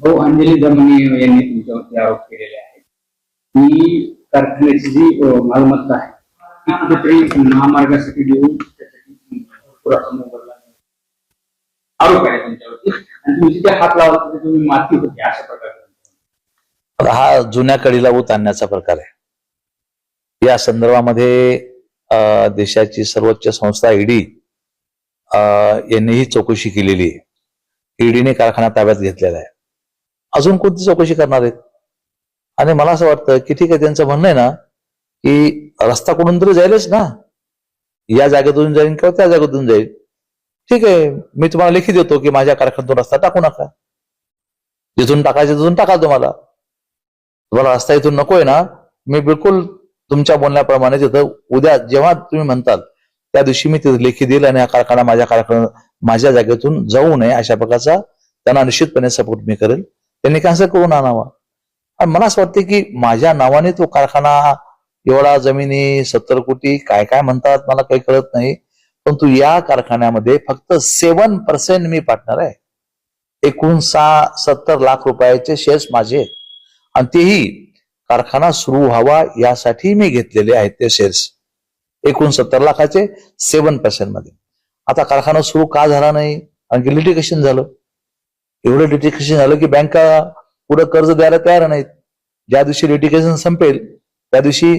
भाऊ अंजली दमनी यांनी तुमच्यावरती आरोप केलेले आहेत. ही कारखान्याची जी मालमत्ता आहे ती कुठेतरी महामार्गासाठी देऊन त्यासाठी पुरातन आरोप आहे तुमच्यावरती. आणि तुम्ही जिथे हात लावत होते तुम्ही माती होती अशा प्रकारे हा जुन्या कडीला ऊत आणण्याचा प्रकार आहे. या संदर्भामध्ये देशाची सर्वोच्च संस्था ईडी यांनीही चौकशी केलेली आहे. ईडीने कारखाना ताब्यात घेतलेला आहे. अजून कोणती चौकशी करणार आहेत? आणि मला असं वाटतं की ठीक आहे त्यांचं म्हणणं आहे ना की रस्ता कुठून तरी जाईलच ना. या जागेतून जाईल किंवा त्या जागेतून जाईल. ठीक आहे मी तुम्हाला लेखी देतो की माझ्या कारखान्यातून रस्ता टाकू नका. जिथून टाकायचं तिथून टाका तुम्हाला. तुम्हाला रस्ता इथून नकोय ना. मी बिलकुल तुमच्या बोलण्याप्रमाणे तिथं उद्या जेव्हा तुम्ही म्हणताल त्या दिवशी मी तिथे लेखी देईल आणि हा कारखाना माझ्या कारखाना माझ्या जागेतून जाऊ नये अशा प्रकारचा त्यांना निश्चितपणे सपोर्ट मी करेल. त्यांनी कसं करून आणावा आणि मला असं वाटतं की माझ्या नावाने तो कारखाना एवढा जमिनी सत्तर कोटी काय काय म्हणतात मला काही कळत नाही. परंतु या कारखान्यामध्ये फक्त सेवन पर्सेंट मी पार्टनर आहे. एकूण सहा सत्तर लाख रुपयाचे शेअर्स माझे आहेत. आणि तेही कारखाना सुरू व्हावा यासाठी मी घेतलेले आहेत ते शेअर्स एकूण सत्तर लाखाचे सेवन पर्सेंटमध्ये आता कारखाना सुरू का झाला नाही? कारण की लिटिगेशन झालं. एवढं डिटिकेशन झालं की बँका पुढे कर्ज द्यायला तयार नाहीत. ज्या दिवशी डिटिकेशन संपेल त्या दिवशी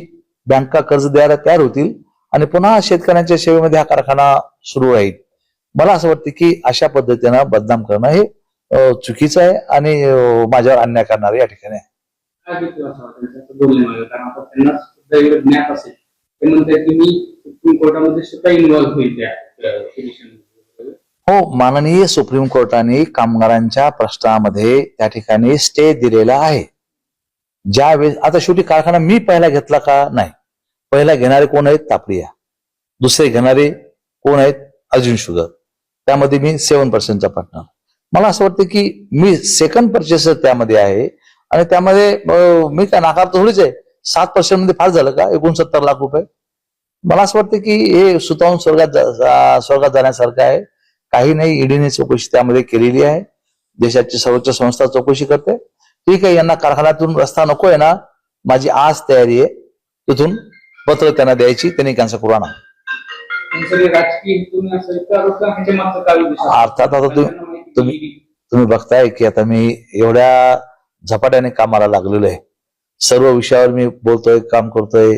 बँका कर्ज द्यायला तयार होतील आणि पुन्हा शेतकऱ्यांच्या सेवेमध्ये हा कारखाना सुरू राहील. मला असं वाटतं की अशा पद्धतीनं बदनाम करणं हे चुकीचं आहे आणि माझ्यावर अन्याय करणार या ठिकाणी आहे. हो माननीय सुप्रीम कोर्टाने कामगारांच्या प्रश्नामध्ये त्या ठिकाणी स्टे दिलेला आहे. ज्यावेळेस आता शेवटी कारखाना मी पहिला घेतला का? नाही. पहिला घेणारे कोण आहेत? तापडिया. दुसरे घेणारे कोण आहेत? अर्जुन शुगर. त्यामध्ये मी सेवन पर्सेंटचा पार्टनर मला असं वाटतं की मी सेकंड पर्चेसर त्यामध्ये आहे आणि त्यामध्ये मी काय नाकार थोडीच आहे. सात पर्सेंटमध्ये फार झालं का? एकोणसत्तर लाख रुपये. मला असं वाटतं की हे सुतावून स्वर्गात स्वर्गात जाण्यासारखं आहे. काही नाही ईडीने चौकशी त्यामध्ये केलेली आहे. देशाची सर्वोच्च संस्था चौकशी करते. ठीक आहे यांना कारखान्यातून रस्ता नको आहे ना? माझी आज तयारी आहे. तिथून पत्र त्यांना द्यायची त्यांनी कॅन्सल करू आणा? अर्थात आता तुम्ही तुम्ही- बघताय की आता मी एवढ्या झपाट्याने कामाला लागलेलो आहे. सर्व विषयावर मी बोलतोय काम करतोय.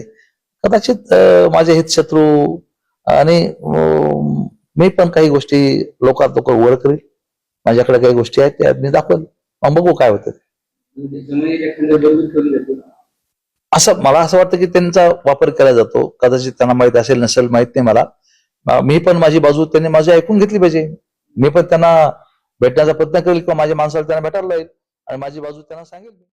कदाचित माझे हितशत्रू आणि मी पण काही गोष्टी लोकात लोक वर करील माझ्याकडे काही गोष्टी आहेत त्या मी दाखवेल मग बघू काय होतं असं मला असं वाटतं की त्यांचा वापर केला जातो. कदाचित त्यांना माहीत असेल नसेल माहीत नाही मला. मी पण माझी बाजू त्यांनी माझी ऐकून घेतली पाहिजे. मी पण त्यांना भेटण्याचा प्रयत्न करेल किंवा माझ्या माणसाला त्यांना भेटायला जाईल आणि माझी बाजू त्यांना सांगेल.